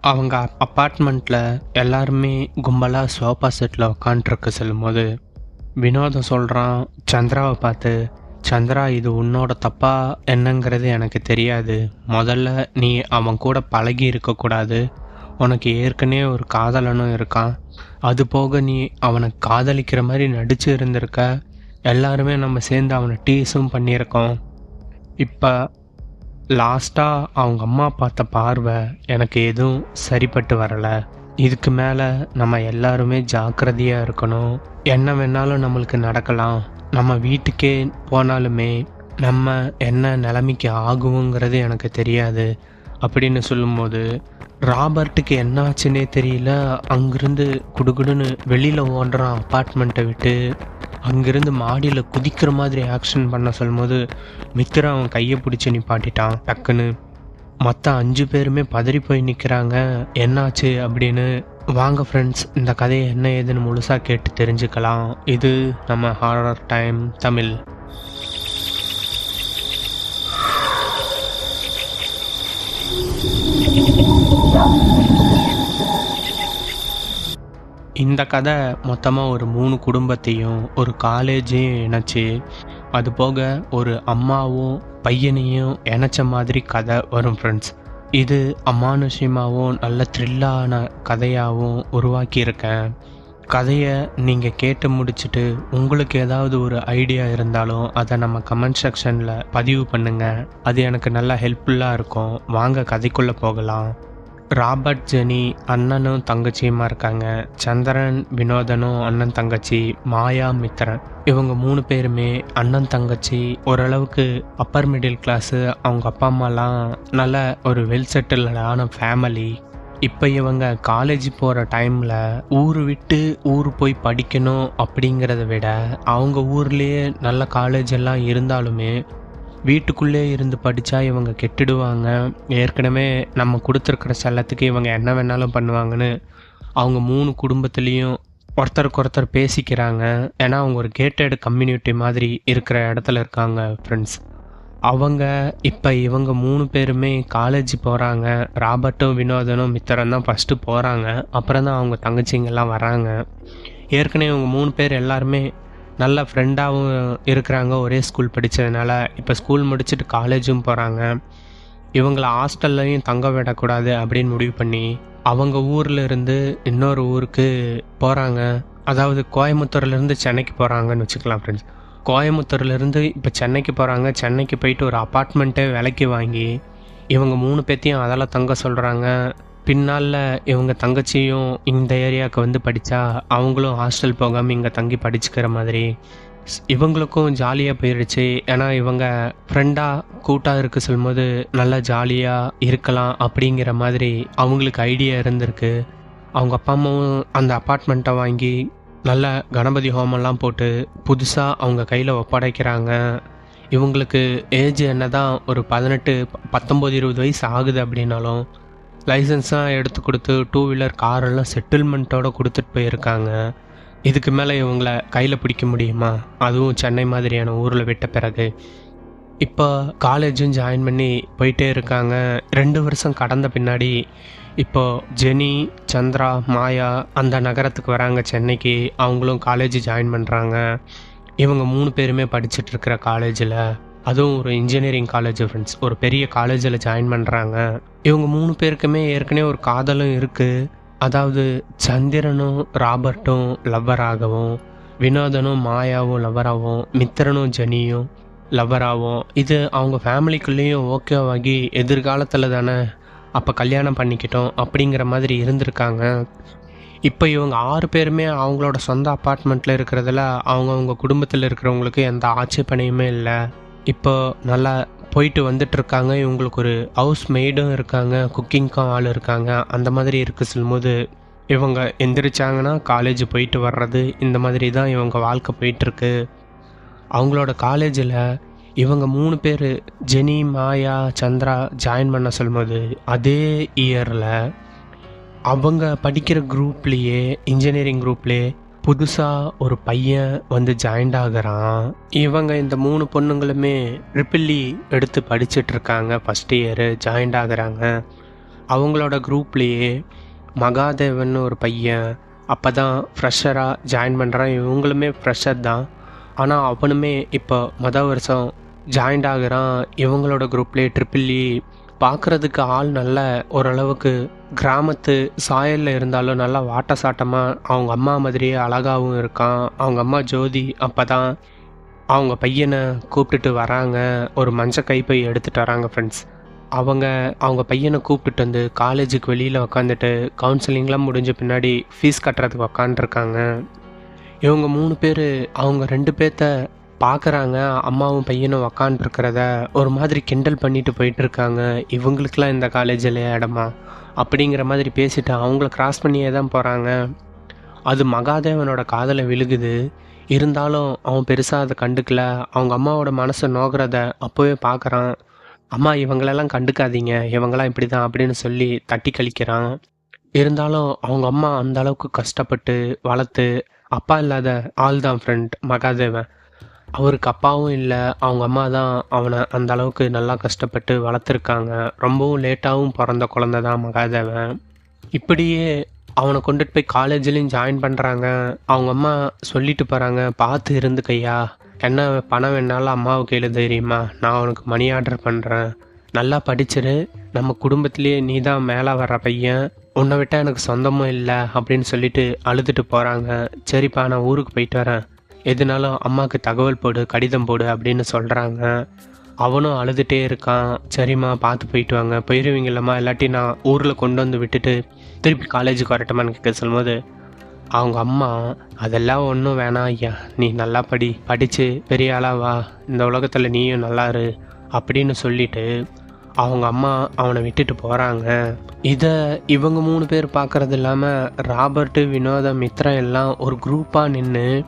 அவங்க அப்பார்ட்மெண்ட்டில் எல்லாருமே கும்பலாக சோஃபா செட்டில் உட்காண்ட்ருக்க செல்லும்போது வினோதம் சொல்கிறான் சந்திராவை பார்த்து சந்திரா இது உன்னோட தப்பா என்னங்கிறது எனக்கு தெரியாது. முதல்ல நீ அவன் கூட பழகி இருக்கக்கூடாது உனக்கு ஏற்கனவே ஒரு காதலனும் இருக்கான். அது போக நீ அவனை காதலிக்கிற மாதிரி நடிச்சு இருந்திருக்க. எல்லாருமே நம்ம சேர்ந்து அவனை டீஸும் பண்ணியிருக்கோம். இப்போ லாஸ்ட்டாக அவங்க அம்மா பார்த்த பார்வை எனக்கு எதுவும் சரிப்பட்டு வரலை. இதுக்கு மேலே நம்ம எல்லாருமே ஜாக்கிரதையாக இருக்கணும். என்ன வேணாலும் நம்மளுக்கு நடக்கலாம். நம்ம வீட்டுக்கே போனாலுமே நம்ம என்ன நிலைமைக்கு ஆகுங்கிறது எனக்கு தெரியாது. அப்படின்னு சொல்லும்போது ராபர்ட்டுக்கு என்ன ஆச்சுன்னே தெரியல. அங்கிருந்து குடுகுடுன்னு வெளியில் ஓடுறான் அப்பார்ட்மெண்ட்டை விட்டு. அங்கிருந்து மாடியில் குதிக்கிற மாதிரி ஆக்ஷன் பண்ண சொல்லும்போது மித்திரா அவன் கையை பிடிச்சி நிப்பாட்டிட்டான். டக்குன்னு மற்ற அஞ்சு பேருமே பதறி போய் நிற்கிறாங்க என்னாச்சு அப்படின்னு வாங்க ஃப்ரெண்ட்ஸ் இந்த கதையை என்ன ஏதுன்னு முழுசாக கேட்டு தெரிஞ்சுக்கலாம். இது நம்ம ஹாரர் டைம் தமிழ். இந்த கதை மொத்தமாக ஒரு மூணு குடும்பத்தையும் ஒரு காலேஜையும் இணைச்சி அது போக ஒரு அம்மாவும் பையனையும் இணைச்ச மாதிரி கதை வரும் ஃப்ரெண்ட்ஸ் இது அமானுஷ்யமாகவும் நல்ல த்ரில்லான கதையாகவும் உருவாக்கியிருக்கேன். கதையை நீங்கள் கேட்டு முடிச்சுட்டு உங்களுக்கு ஏதாவது ஒரு ஐடியா இருந்தாலும் அதை நம்ம கமெண்ட் செக்ஷனில் பதிவு பண்ணுங்கள் அது எனக்கு நல்லா ஹெல்ப்ஃபுல்லாக இருக்கும். வாங்க கதைக்குள்ளே போகலாம். ராபர்ட் ஜெனி அண்ணனும் தங்கச்சியுமா இருக்காங்க. சந்திரன் வினோதனும் அண்ணன் தங்கச்சி மாயா மித்ரன் இவங்க மூணு பேருமே அண்ணன் தங்கச்சி ஓரளவுக்கு அப்பர் மிடில் கிளாஸு அவங்க அப்பா அம்மாலாம் நல்ல ஒரு வெல் செட்டில்டான ஃபேமிலி இப்போ இவங்க காலேஜ் போகிற டைமில் ஊர் விட்டு ஊர் போய் படிக்கணும் அப்படிங்கிறத விட அவங்க ஊர்லேயே நல்ல காலேஜ் எல்லாம் இருந்தாலுமே வீட்டுக்குள்ளே இருந்து படித்தா இவங்க கெட்டுடுவாங்க. ஏற்கனவே நம்ம கொடுத்துருக்குற செல்லத்துக்கு இவங்க என்ன வேணாலும் பண்ணுவாங்கன்னு அவங்க மூணு குடும்பத்துலேயும் ஒருத்தருக்கு ஒருத்தர் பேசிக்கிறாங்க. ஏன்னா அவங்க ஒரு கேட்டட் கம்யூனிட்டி மாதிரி இருக்கிற இடத்துல இருக்காங்க ஃப்ரெண்ட்ஸ் அவங்க இப்போ இவங்க மூணு பேருமே காலேஜ் போகிறாங்க ராபர்ட்டும் வினோதனும் மித்திரம் தான் ஃபஸ்ட்டு போகிறாங்க அப்புறம் தான் அவங்க தங்கச்சிங்கெல்லாம் வராங்க. ஏற்கனவே இவங்க மூணு பேர் எல்லாருமே நல்ல ஃப்ரெண்டாகவும் இருக்கிறாங்க. ஒரே ஸ்கூல் படித்ததுனால இப்போ ஸ்கூல் முடிச்சுட்டு காலேஜும் போகிறாங்க இவங்கள ஹாஸ்டல்லையும் தங்க விடக்கூடாது அப்படின்னு முடிவு பண்ணி அவங்க ஊரில் இருந்து இன்னொரு ஊருக்கு போகிறாங்க அதாவது கோயம்புத்தூர்லேருந்து சென்னைக்கு போகிறாங்கன்னு வச்சுக்கலாம் ஃப்ரெண்ட்ஸ் கோயம்புத்தூர்லேருந்து இப்போ சென்னைக்கு போகிறாங்க சென்னைக்கு போயிட்டு ஒரு அப்பார்ட்மெண்ட்டே விலைக்கு வாங்கி இவங்க மூணு பேர்த்தையும் அதெல்லாம் தங்க சொல்கிறாங்க பின்னால் இவங்க தங்கச்சியும் இந்த ஏரியாவுக்கு வந்து படித்தா அவங்களும் ஹாஸ்டல் போகாமல் இங்கே தங்கி படிச்சுக்கிற மாதிரி. ஸ்- இவங்களுக்கும் ஜாலியாக போயிடுச்சு ஏன்னா இவங்க ஃப்ரெண்டாக கூட்டாக இருக்க சொல்லும்போது நல்லா ஜாலியாக இருக்கலாம் அப்படிங்கிற மாதிரி அவங்களுக்கு ஐடியா இருந்திருக்கு. அவங்க அப்பா அம்மாவும் அந்த அப்பார்ட்மெண்ட்டை வாங்கி நல்ல கணபதி ஹோமெல்லாம் போட்டு புதுசாக அவங்க கையில் ஒப்படைக்கிறாங்க. இவங்களுக்கு ஏஜ் என்ன தான் ஒரு பதினெட்டு ப- பத்தொம்போது இருபது வயசு ஆகுது அப்படின்னாலும் லைசன்ஸாக எடுத்து கொடுத்து டூ வீலர் காரெல்லாம் செட்டில்மெண்ட்டோடு கொடுத்துட்டு போயிருக்காங்க. இதுக்கு மேலே இவங்கள கையில் பிடிக்க முடியுமா? அதுவும் சென்னை மாதிரியான ஊரில் விட்ட பிறகு. இப்போ காலேஜும் ஜாயின் பண்ணி போயிட்டே இருக்காங்க. ரெண்டு வருஷம் கடந்த பின்னாடி இப்போ ஜெனி சந்திரா மாயா அந்த நகரத்துக்கு வராங்க சென்னைக்கு. அவங்களும் காலேஜ் ஜாயின் பண்ணுறாங்க இவங்க மூணு பேருமே படிச்சுட்டு இருக்கிற காலேஜில் அதுவும் ஒரு இன்ஜினியரிங் காலேஜ் ஃப்ரெண்ட்ஸ் ஒரு பெரிய காலேஜில் ஜாயின் பண்ணுறாங்க இவங்க மூணு பேருக்குமே ஏற்கனவே ஒரு காதலும் இருக்குது அதாவது சந்திரனும் ராபர்ட்டும் லவ்வராகவும் வினோதனும் மாயாவும் லவ்வராகவும் மித்திரனும் ஜெனியும் லவ்வராகவும் இது அவங்க ஃபேமிலிக்குள்ளேயும் ஓகேவாகி எதிர்காலத்தில் தானே அப்போ கல்யாணம் பண்ணிக்கிட்டோம் அப்படிங்கிற மாதிரி இருந்திருக்காங்க. இப்போ இவங்க ஆறு பேருமே அவங்களோட சொந்த அப்பார்ட்மெண்ட்டில் இருக்கிறதுல அவங்கவுங்க குடும்பத்தில் இருக்கிறவங்களுக்கு எந்த ஆட்சேபனையுமே இல்லை. இப்போ நல்லா போயிட்டு வந்துட்டுருக்காங்க. இவங்களுக்கு ஒரு ஹவுஸ் மெய்டும் இருக்காங்க குக்கிங்க்கும் ஆள் இருக்காங்க. அந்த மாதிரி இருக்க சொல்லும்போது இவங்க எந்திரிச்சாங்கன்னா காலேஜ் போயிட்டு வர்றது இந்த மாதிரி தான் இவங்க வாழ்க்கை போயிட்டுருக்கு. அவங்களோட காலேஜில் இவங்க மூணு பேர் ஜெனி மாயா சந்திரா ஜாயின் பண்ண சொல்லும்போது அதே இயரில் அவங்க படிக்கிற குரூப்லேயே இன்ஜினியரிங் குரூப்லேயே புதுசாக ஒரு பையன் வந்து ஜாயின்ட் ஆகுறான். இவங்க இந்த மூணு பொண்ணுங்களுமே ட்ரிபிள்இ எடுத்து படிச்சுட்டு இருக்காங்க ஃபஸ்ட் இயரு ஜாயின்ட் ஆகுறாங்க. அவங்களோட குரூப்லேயே மகாதேவன் ஒரு பையன் அப்போ தான் ஃப்ரெஷராக ஜாயின் பண்ணுறான் இவங்களுமே ஃப்ரெஷர் தான். ஆனால் அவனுமே இப்போ மொதல் வருஷம் ஜாயின்ட் ஆகிறான். இவங்களோட குரூப்லேயே ட்ரிபிள்இ e. பார்க்குறதுக்கு ஆள் நல்ல ஓரளவுக்கு கிராமத்து சாயலில் இருந்தாலும் நல்லா வாட்ட சாட்டமாக அவங்க அம்மா மாதிரியே அழகாகவும் இருக்கான். அவங்க அம்மா ஜோதி அப்போ தான் அவங்க பையனை கூப்பிட்டுட்டு வராங்க. ஒரு மஞ்சள் கைப்பை எடுத்துகிட்டு வராங்க ஃப்ரெண்ட்ஸ் அவங்க அவங்க பையனை கூப்பிட்டுட்டு வந்து காலேஜுக்கு வெளியில் உக்காந்துட்டு கவுன்சிலிங்லாம் முடிஞ்ச பின்னாடி ஃபீஸ் கட்டுறதுக்கு உக்காண்டிருக்காங்க இவங்க மூணு பேர் அவங்க ரெண்டு பேர்த்த பார்க்குறாங்க அம்மாவும் பையனும் உக்காண்ட்ருக்கிறத ஒரு மாதிரி கிண்டல் பண்ணிட்டு போயிட்டு இருக்காங்க இவங்களுக்கெல்லாம் இந்த காலேஜில் இடமா? அப்படிங்கிற மாதிரி பேசிட்டு அவங்கள கிராஸ் பண்ணியே தான் போகிறாங்க அது மகாதேவனோட காதலை விழுகுது. இருந்தாலும் அவன் பெருசாக அதை கண்டுக்கல. அவங்க அம்மாவோட மனசை நோக்கிறத அப்போவே பார்க்குறான் அம்மா இவங்களெல்லாம் கண்டுக்காதீங்க. இவங்களாம் இப்படி தான் அப்படின்னு சொல்லி தட்டி கழிக்கிறான். இருந்தாலும் அவங்க அம்மா அந்த அளவுக்கு கஷ்டப்பட்டு வளர்த்து அப்பா இல்லாத ஆள் தான் ஃப்ரெண்ட் மகாதேவன். அவருக்கு அப்பாவும் இல்லை அவங்க அம்மா தான் அவனை அந்த அளவுக்கு நல்லா கஷ்டப்பட்டு வளர்த்துருக்காங்க. ரொம்பவும் லேட்டாகவும் பிறந்த குழந்த தான் மகாதேவன். இப்படியே அவனை கொண்டுட்டு போய் காலேஜ்லேயும் ஜாயின் பண்ணுறாங்க அவங்க அம்மா சொல்லிட்டு போகிறாங்க பார்த்து இருந்துக்கையா என்ன பணம் வேணாலும் அம்மாவுக்கு எழுத தெரியுமா? நான் உனக்கு மணி ஆர்டர் பண்ணுறேன் நல்லா படிச்சிரு. நம்ம குடும்பத்திலேயே நீ தான் மேலே வர்ற பையன். உன்னை விட்டால் எனக்கு சொந்தமும் இல்லை அப்படின்னு சொல்லிட்டு அழுதுட்டு போகிறாங்க சரிப்பா நான் ஊருக்கு போயிட்டு வரேன். எதுனாலும் அம்மாவுக்கு தகவல் போடு கடிதம் போடு அப்படின்னு சொல்கிறாங்க அவனும் அழுதுகிட்டே இருக்கான். சரிம்மா பார்த்து போயிட்டு வாங்க. போயிடுவீங்களம்மா இல்லாட்டி நான் ஊரில் கொண்டு வந்து விட்டுட்டு திருப்பி காலேஜுக்கு வரட்டுமான்னு கேட்க சொல்லும்போது அவங்க அம்மா அதெல்லாம் ஒன்றும் வேணாம் ஐயா. நீ நல்லா படி படித்து பெரிய ஆளாக வா. இந்த உலகத்தில் நீயும் நல்லா இரு அப்படின்னு சொல்லிட்டு அவங்க அம்மா அவனை விட்டுட்டு போகிறாங்க இதை இவங்க மூணு பேர் பார்க்குறது இல்லாமல் ராபர்ட்டு வினோத மித்ரா எல்லாம் ஒரு குரூப்பாக நின்று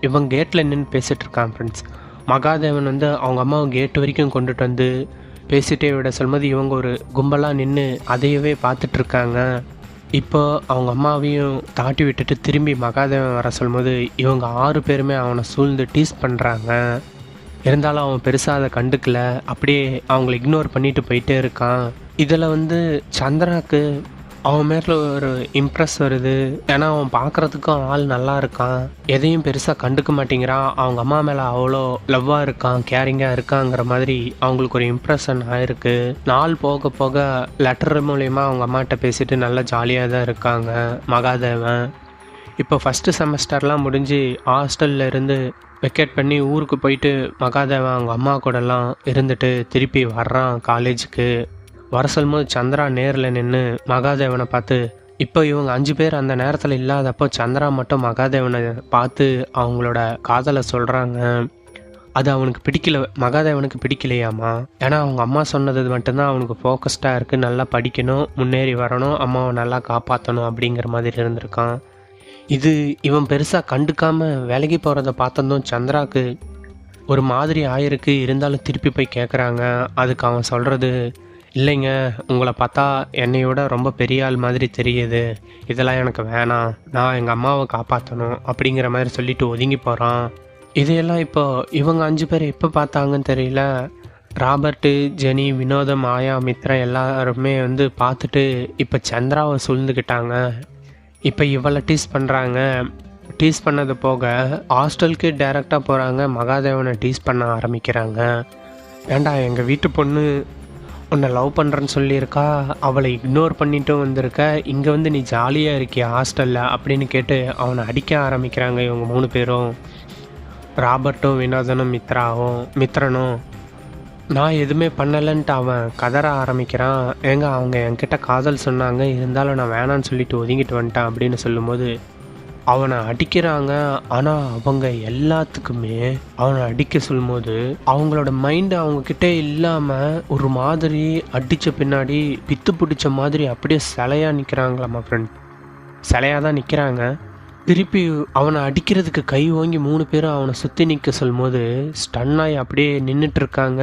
இவன் கேட்டில் நின்று பேசிகிட்டு இருக்கான் ஃப்ரெண்ட்ஸ் மகாதேவன் வந்து அவங்க அம்மாவை கேட் வரைக்கும் கொண்டுட்டு வந்து பேசிட்டே விட சொல்லும்போது இவங்க ஒரு கும்பலாக நின்று அதையவே பார்த்துட்ருக்காங்க இப்போ அவங்க அம்மாவையும் தாட்டி விட்டுட்டு திரும்பி மகாதேவன் வர சொல்லும்போது இவங்க ஆறு பேருமே அவனை சூழ்ந்து டீஸ் பண்ணுறாங்க இருந்தாலும் அவன் பெருசாக அதை கண்டுக்கல. அப்படியே அவங்கள இக்னோர் பண்ணிட்டு போயிட்டே இருக்கான். இதில் வந்து சந்திராக்கு அவன் மேலே ஒரு இம்ப்ரெஸ் வருது. ஏன்னா அவன் பார்க்குறதுக்கும் ஆள் நல்லா இருக்கான். எதையும் பெருசாக கண்டுக்க மாட்டேங்கிறான். அவங்க அம்மா மேலே அவ்வளோ லவ்வாக இருக்கான் கேரிங்காக இருக்காங்கிற மாதிரி அவங்களுக்கு ஒரு இம்ப்ரெஷன் ஆயிருக்கு. நாள் போக போக லெட்டர் மூலயமா அவங்க அம்மாட்ட பேசிட்டு நல்லா ஜாலியாக தான் இருக்காங்க மகாதேவன். இப்போ ஃபஸ்ட்டு செமஸ்டர்லாம் முடிஞ்சு ஹாஸ்டல்ல இருந்து வெக்கேட் பண்ணி ஊருக்கு போயிட்டு மகாதேவன் அவங்க அம்மா கூடலாம் இருந்துட்டு திருப்பி வர்றான் காலேஜுக்கு வர சொல்லும்போது சந்திரா நேரில் நின்று மகாதேவனை பார்த்து இப்போ இவங்க அஞ்சு பேர் அந்த நேரத்தில் இல்லாதப்போ சந்திரா மட்டும் மகாதேவனை பார்த்து அவங்களோட காதலை சொல்கிறாங்க அது அவனுக்கு பிடிக்கல மகாதேவனுக்கு பிடிக்கலையாமா ஏன்னா அவங்க அம்மா சொன்னது மட்டும்தான் அவனுக்கு ஃபோக்கஸ்டாக இருக்குது நல்லா படிக்கணும் முன்னேறி வரணும் அம்மாவை நல்லா காப்பாற்றணும் அப்படிங்கிற மாதிரி இருந்திருக்கான். இது இவன் பெருசாக கண்டுக்காமல் விலகி போகிறத பார்த்ததும் சந்திராவுக்கு ஒரு மாதிரி ஆயிருக்கு. இருந்தாலும் திருப்பி போய் கேட்குறாங்க அதுக்கு அவன் சொல்கிறது இல்லைங்க உங்களை பார்த்தா என்னையோட ரொம்ப பெரிய ஆள் மாதிரி தெரியுது. இதெல்லாம் எனக்கு வேணாம். நான் எங்கள் அம்மாவை காப்பாற்றணும் அப்படிங்கிற மாதிரி சொல்லிட்டு ஒதுங்கி போகிறான் இதையெல்லாம் இப்போ இவங்க அஞ்சு பேர் எப்போ பார்த்தாங்கன்னு தெரியல. ராபர்ட்டு ஜெனி வினோதம் ஆயா மித்ரா எல்லாருமே வந்து பார்த்துட்டு இப்போ சந்திராவை சூழ்ந்துக்கிட்டாங்க. இப்போ இவளை டீஸ் பண்ணுறாங்க டீஸ் பண்ணது போக ஹாஸ்டலுக்கு டைரெக்டாக போகிறாங்க மகாதேவனை டீஸ் பண்ண ஆரம்பிக்கிறாங்க. ஏண்டா எங்கள் வீட்டு பொண்ணு உன்னை லவ் பண்ணுறேன்னு சொல்லியிருக்கா? அவளை இக்னோர் பண்ணிட்டும் வந்திருக்க. இங்கே வந்து நீ ஜாலியாக இருக்கியா ஹாஸ்டலில் அப்படின்னு கேட்டு அவனை அடிக்க ஆரம்பிக்கிறாங்க இவங்க மூணு பேரும். ராபர்ட்டும் வினோதனும் மித்ராவும் மித்ரனும். நான் எதுவுமே பண்ணலைன்ட்டு அவன் கதற ஆரம்பிக்கிறான். ஏங்க அவங்க என்கிட்ட காதல் சொன்னாங்க இருந்தாலும் நான் வேணான்னு சொல்லிட்டு ஒதுங்கிட்டு வந்துட்டேன் அப்படின்னு சொல்லும்போது அவனை அடிக்கிறாங்க. ஆனால் அவங்க எல்லாத்துக்குமே அவனை அடிக்க சொல்லும்போது அவங்களோட மைண்டு அவங்கக்கிட்ட இல்லாமல் ஒரு மாதிரி அடித்த பின்னாடி பித்து பிடிச்ச மாதிரி அப்படியே சிலையாக நிற்கிறாங்களாம்மா ஃப்ரெண்ட் சிலையாக தான் நிற்கிறாங்க திருப்பி அவனை அடிக்கிறதுக்கு கை ஓங்கி மூணு பேரும் அவனை சுற்றி நிற்க சொல்லும்போது ஸ்டன்னாகி அப்படியே நின்றுட்டு இருக்காங்க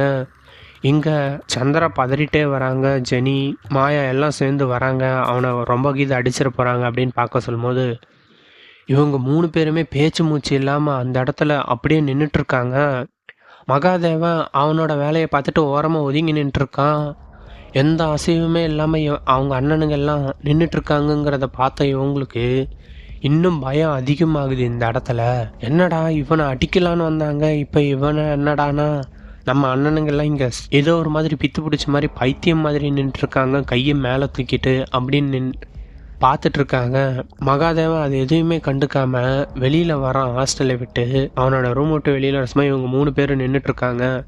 இங்கே சந்திரா பதறிட்டே வராங்க. ஜெனி மாயா எல்லாம் சேர்ந்து வராங்க. அவனை ரொம்ப கீது அடிச்சிட போகிறாங்க அப்படின்னு பார்க்க சொல்லும்போது இவங்க மூணு பேருமே பேச்சு மூச்சு இல்லாமல் அந்த இடத்துல அப்படியே நின்றுட்டு இருக்காங்க மகாதேவன் அவனோட வேலையை பார்த்துட்டு ஓரமாக ஒதுங்கி நின்றுருக்கான் எந்த அசைவுமே இல்லாமல் அவங்க அண்ணனுங்க எல்லாம் நின்றுட்டுருக்காங்கங்கிறத பார்த்த இவங்களுக்கு இன்னும் பயம் அதிகமாகுது இந்த இடத்துல. என்னடா இவனை அடிக்கலான்னு வந்தாங்க இப்போ இவனை என்னடானா? நம்ம அண்ணனுங்கெல்லாம் இங்கே ஏதோ ஒரு மாதிரி பித்து பிடிச்ச மாதிரி பைத்தியம் மாதிரி நின்றுருக்காங்க கையை மேலே தூக்கிட்டு அப்படின்னு நின் பார்த்துட்டு இருக்காங்க மகாதேவன் அது எதுவுமே கண்டுக்காம வெளியில் வரான் ஹாஸ்டலை விட்டு. அவனோட ரூம் விட்டு வெளியில் வர சமயம் இவங்க மூணு பேரும் நின்றுட்டு இருக்காங்க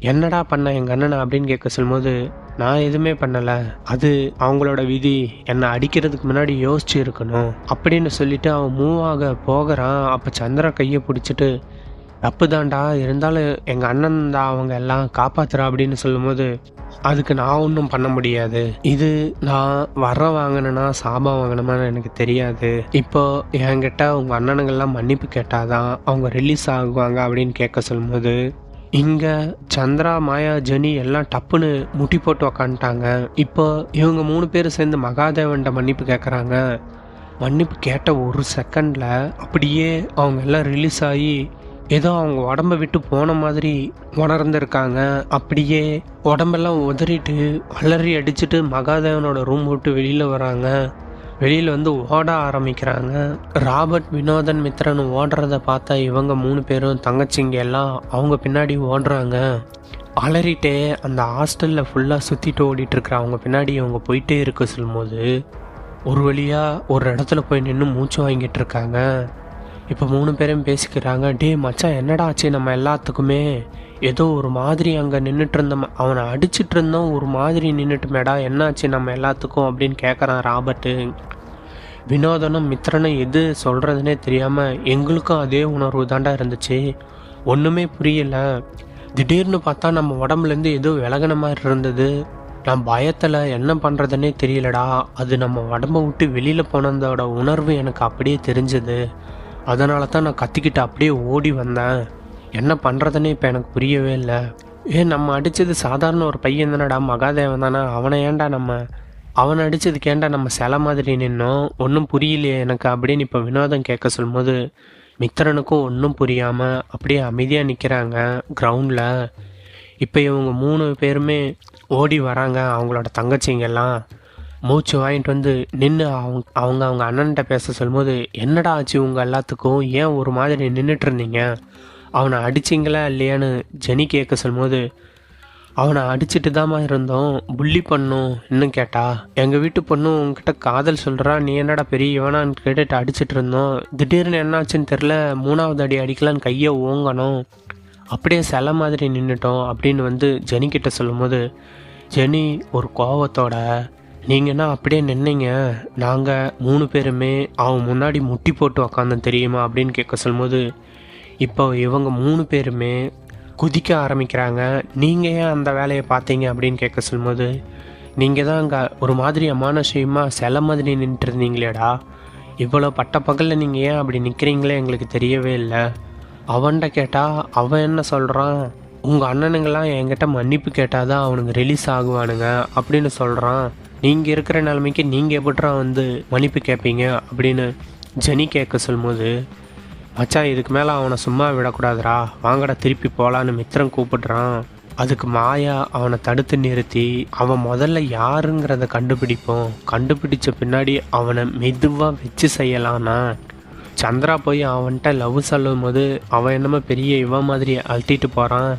என்னடா பண்ண எங்கள் அண்ணனை? அப்படின்னு கேட்க சொல்லும்போது நான் எதுவுமே பண்ணலை. அது அவங்களோட விதி. என்னை அடிக்கிறதுக்கு முன்னாடி யோசிச்சு இருக்கணும் அப்படின்னு சொல்லிட்டு அவன் மூவ் ஆக போகிறான். அப்போ சந்திரா கையை பிடிச்சிட்டு தப்பு தான்டா இருந்தாலும் எங்கள் அண்ணன் தான் அவங்க எல்லாம் காப்பாத்துறா அப்படின்னு சொல்லும்போது அதுக்கு நான் ஒன்றும் பண்ண முடியாது. இது நான் வர வாங்கினேன்னா சாபம் வாங்கினோமான்னு எனக்கு தெரியாது. இப்போ என்கிட்ட உங்கள் அண்ணனுங்கள்லாம் மன்னிப்பு கேட்டாதான் அவங்க ரிலீஸ் ஆகுவாங்க அப்படின்னு கேட்க சொல்லும்போது இங்கே சந்திரா மாயா ஜெனி எல்லாம் டப்புன்னு முட்டி போட்டு உக்காந்துட்டாங்க. இப்போ இவங்க மூணு பேர் சேர்ந்து மகாதேவன்ட்ட மன்னிப்பு கேட்குறாங்க மன்னிப்பு கேட்ட ஒரு செகண்டில் அப்படியே அவங்க எல்லாம் ரிலீஸ் ஆகி ஏதோ அவங்க உடம்ப விட்டு போன மாதிரி உணர்ந்திருக்காங்க. அப்படியே உடம்பெல்லாம் உதறிட்டு அலறி அடிச்சுட்டு மகாதேவனோட ரூம் விட்டு வெளியில் வராங்க. வெளியில் வந்து ஓட ஆரம்பிக்கிறாங்க. ராபர்ட் வினோதன் மித்ரன் ஓடுறத பார்த்தா இவங்க மூணு பேரும் தங்கச்சிங்க எல்லாம் அவங்க பின்னாடி ஓடுறாங்க. அலறிட்டே அந்த ஹாஸ்டலில் ஃபுல்லாக சுற்றிட்டு ஓடிட்டுருக்குற அவங்க பின்னாடி அவங்க போயிட்டே இருக்க சொல்லும்போது ஒரு வழியாக ஒரு இடத்துல போய் நின்று மூச்சு வாங்கிட்டு இருக்காங்க இப்போ மூணு பேரும் பேசிக்கிறாங்க டே மச்சான் என்னடா ஆச்சு? நம்ம எல்லாத்துக்குமே ஏதோ ஒரு மாதிரி அங்கே நின்றுட்டு இருந்தோம் அவனை அடிச்சிட்டு இருந்தோம் ஒரு மாதிரி நின்றுட்டுமேடா என்னாச்சு நம்ம எல்லாத்துக்கும்? அப்படின்னு கேட்குறான் ராபர்ட்டு வினோதனும் மித்திரனும் எது சொல்கிறதுனே தெரியாமல் எங்களுக்கும் அதே உணர்வு தாண்டா இருந்துச்சு. ஒன்றுமே புரியல. திடீர்னு பார்த்தா நம்ம உடம்புலேருந்து ஏதோ விலகின மாதிரி இருந்தது. நான் பயத்தில் என்ன பண்ணுறதுனே தெரியலடா. அது நம்ம உடம்ப விட்டு வெளியில் போனதோட உணர்வு எனக்கு அப்படியே தெரிஞ்சது. அதனால தான் நான் கத்திக்கிட்டு அப்படியே ஓடி வந்தேன். என்ன பண்ணுறதுன்னு இப்போ எனக்கு புரியவே இல்லை. ஏன் நம்ம அடித்தது சாதாரண ஒரு பையன் தானடா மகாதேவன் தானே. அவனை ஏன்டா நம்ம அவனை அடித்ததுக்கு ஏன்டா நம்ம சில மாதிரி நின்னோம்? ஒன்றும் புரியலையே எனக்கு அப்படின்னு இப்போ வினோதம் கேட்க சொல்லும்போது மித்திரனுக்கும் ஒன்றும் புரியாமல் அப்படியே அமைதியாக நிற்கிறாங்க கிரவுண்டில் இப்போ இவங்க மூணு பேருமே ஓடி வராங்க அவங்களோட தங்கச்சிங்கெல்லாம். மூச்சு வாங்கிட்டு வந்து நின்று அவங்க அவங்க அவங்க அண்ணன்கிட்ட பேச சொல்லும்போது என்னடா ஆச்சு உங்கள் எல்லாத்துக்கும்? ஏன் ஒரு மாதிரி நின்றுட்டு இருந்தீங்க? அவனை அடிச்சிங்களா இல்லையான்னு ஜெனி கேட்க சொல்லும்போது அவனை அடிச்சுட்டு தாம்மா இருந்தோம். புள்ளி பண்ணும் இன்னும் கேட்டா எங்கள் வீட்டு பொண்ணு உங்ககிட்ட காதல் சொல்கிறா நீ என்னடா பெரிய இவனான்னு கேட்டுட்டு அடிச்சிட்டு இருந்தோம். திடீர்னு என்னாச்சுன்னு தெரில மூணாவது அடி அடிக்கலான்னு கையை ஓங்கணும். அப்படியே சில மாதிரி நின்றுட்டோம் அப்படின்னு வந்து ஜெனி கிட்ட சொல்லும்போது ஜெனி ஒரு கோவத்தோட நீங்கன்னா அப்படியே நின்னீங்க. நாங்கள் மூணு பேருமே அவன் முன்னாடி முட்டி போட்டு உக்காந்தோம் தெரியுமா அப்படின்னு கேட்க சொல்லும்போது இப்போ இவங்க மூணு பேருமே குதிக்க ஆரம்பிக்கிறாங்க. நீங்கள் ஏன் அந்த வேலையை பார்த்தீங்க? அப்படின்னு கேட்க சொல்லும்போது நீங்கள் தான் அங்கே ஒரு மாதிரி அமானுஷயமாக சில மாதிரி நின்றுட்டு இருந்தீங்களேடா. இவ்வளோ பட்ட பகலில் நீங்கள் ஏன் அப்படி நிற்கிறீங்களே எங்களுக்கு தெரியவே இல்லை. அவன்கிட்ட கேட்டால் அவன் என்ன சொல்கிறான் உங்கள் அண்ணனுங்கள்லாம் என்கிட்ட மன்னிப்பு கேட்டால் தான் அவனுங்க ரிலீஸ் ஆகுவானுங்க அப்படின்னு சொல்கிறான் நீங்கள் இருக்கிற நிலைமைக்கு நீங்கள் எப்படா வந்து மன்னிப்பு கேட்பீங்க அப்படின்னு ஜெனி கேட்க சொல்லும்போது மச்சான் இதுக்கு மேலே அவனை சும்மா விடக்கூடாதுரா வாங்கடா திருப்பி போகலான்னு மித்திரம் கூப்பிடுறான். அதுக்கு மாயா அவனை தடுத்து நிறுத்தி அவன் முதல்ல யாருங்கிறத கண்டுபிடிப்போம். கண்டுபிடிச்ச பின்னாடி அவனை மெதுவாக வச்சு செய்யலான்னா சந்திரா போய் அவன்கிட்ட லவ் சொல்லும் போது அவன் என்னமோ பெரிய இவன் மாதிரி அழட்டிட்டு போகிறான்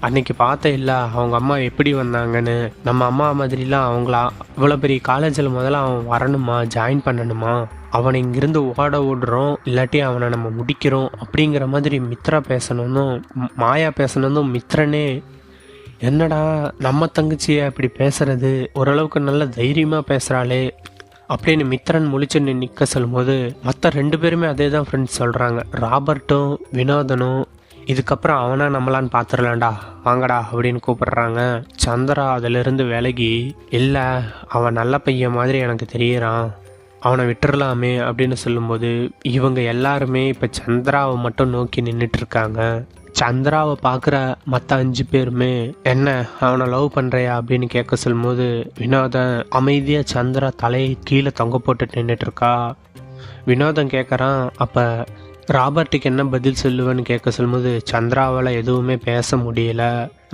அன்னைக்கு பார்த்த இல்லை அவங்க அம்மா எப்படி வந்தாங்கன்னு. நம்ம அம்மா மாதிரிலாம் அவங்களா இவ்வளோ பெரிய காலேஜில் முதல்ல அவன் வரணுமா ஜாயின் பண்ணணுமா? அவனை இங்கிருந்து ஓட விடுறோம் இல்லாட்டி அவனை நம்ம முடிக்கிறோம் அப்படிங்கிற மாதிரி மித்ரா பேசணும்னும் மாயா பேசணும்னும் மித்ரனே என்னடா நம்ம தங்கச்சியை அப்படி பேசுறது? ஓரளவுக்கு நல்ல தைரியமாக பேசுகிறாளே அப்படின்னு மித்ரன் முழிச்சுன்னு நிற்க சொல்லும்போது மற்ற ரெண்டு பேருமே அதே தான் ஃப்ரெண்ட்ஸ் சொல்கிறாங்க ராபர்ட்டும் வினோதனும் இதுக்கப்புறம் அவனா நம்மளான்னு பார்த்துடலாண்டா வாங்கடா அப்படின்னு கூப்பிடுறாங்க. சந்திரா அதிலிருந்து விலகி இல்லை அவன் நல்ல பையன் மாதிரி எனக்கு தெரியறான். அவனை விட்டுறலாமே அப்படின்னு சொல்லும்போது இவங்க எல்லாருமே இப்போ சந்திராவை மட்டும் நோக்கி நின்றுட்டு இருக்காங்க சந்திராவை பார்க்குற மற்ற அஞ்சு பேருமே என்ன அவனை லவ் பண்ணுறியா அப்படின்னு கேட்க சொல்லும்போது வினோதன் அமைதியாக சந்திரா தலையை கீழே தொங்க போட்டு நின்றுட்டுருக்கா வினோதம் கேட்குறான் அப்போ ராபர்ட்டுக்கு என்ன பதில் சொல்லுவேன்னு கேட்க சொல்லும்போது சந்திராவால் எதுவுமே பேச முடியல.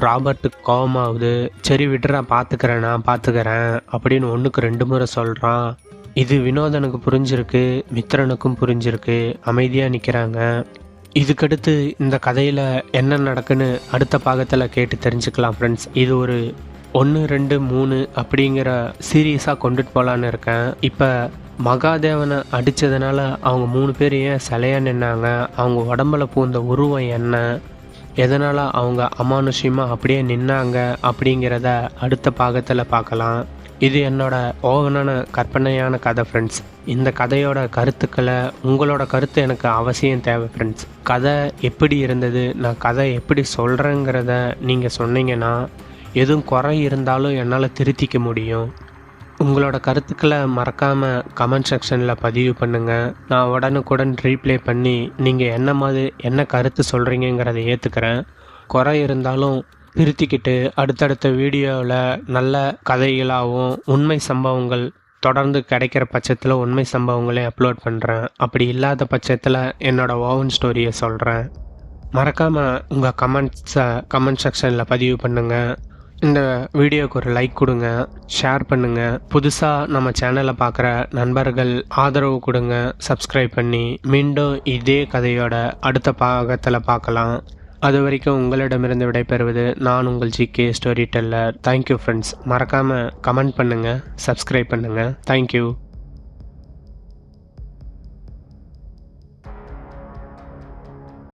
ராபர்ட்டுக்கு கோபமாகுது சரி விட்டுறா பார்த்துக்கிறேன் நான் பார்த்துக்கிறேன் அப்படின்னு ஒன்றுக்கு ரெண்டு முறை சொல்கிறான் இது வினோதனுக்கு புரிஞ்சிருக்கு மித்திரனுக்கும் புரிஞ்சிருக்கு அமைதியாக நிற்கிறாங்க இதுக்கடுத்து இந்த கதையில் என்ன நடக்குன்னு அடுத்த பாகத்தில் கேட்டு தெரிஞ்சுக்கலாம் ஃப்ரெண்ட்ஸ் இது ஒரு ஒன்று ரெண்டு மூணு அப்படிங்கிற சீரியஸாக கொண்டுட்டு போகலான்னு இருக்கேன். இப்போ மகாதேவனை அடித்ததுனால அவங்க மூணு பேர் ஏன் சிலையாக நின்னாங்க? அவங்க உடம்புல பூந்த உருவம் என்ன? எதனால் அவங்க அமானுஷ்யமாக அப்படியே நின்னாங்க அப்படிங்கிறத அடுத்த பாகத்தில் பார்க்கலாம். இது என்னோட ஓவனான கற்பனையான கதை ஃப்ரெண்ட்ஸ் இந்த கதையோட கருத்துக்களை உங்களோட கருத்து எனக்கு அவசியம் தேவை ஃப்ரெண்ட்ஸ் கதை எப்படி இருந்தது? நான் கதை எப்படி சொல்கிறேங்கிறத நீங்கள் சொன்னீங்கன்னா எதுவும் குறை இருந்தாலும் என்னால் திருத்திக்க முடியும். உங்களோட கருத்துக்களை மறக்காமல் கமெண்ட் செக்ஷனில் பதிவு பண்ணுங்கள் நான் உடனுக்குடன் ரீப்ளே பண்ணி நீங்கள் என்ன மாதிரி என்ன கருத்து சொல்கிறீங்கிறத ஏற்றுக்கிறேன் குறை இருந்தாலும் திருத்திக்கிட்டு அடுத்தடுத்த வீடியோவில் நல்ல கதைகளாகவும் உண்மை சம்பவங்கள் தொடர்ந்து கிடைக்கிற பட்சத்தில் உண்மை சம்பவங்களே அப்லோட் பண்ணுறேன் அப்படி இல்லாத பட்சத்தில் என்னோடய ஓவன் ஸ்டோரியை சொல்கிறேன் மறக்காமல் உங்கள் கமெண்ட்ஸை கமெண்ட் செக்ஷனில் பதிவு பண்ணுங்கள் இந்த வீடியோக்கு ஒரு லைக் கொடுங்க ஷேர் பண்ணுங்கள் புதுசாக நம்ம சேனலை பார்க்குற நண்பர்கள் ஆதரவு கொடுங்க சப்ஸ்கிரைப் பண்ணி மீண்டும் இதே கதையோட அடுத்த பாகத்தில் பார்க்கலாம். அது வரைக்கும் உங்களிடமிருந்து விடைபெறுவது நான் உங்கள் GK story teller thank you friends மறக்காமல் கமெண்ட் பண்ணுங்கள் சப்ஸ்கிரைப் பண்ணுங்கள் தேங்க்யூ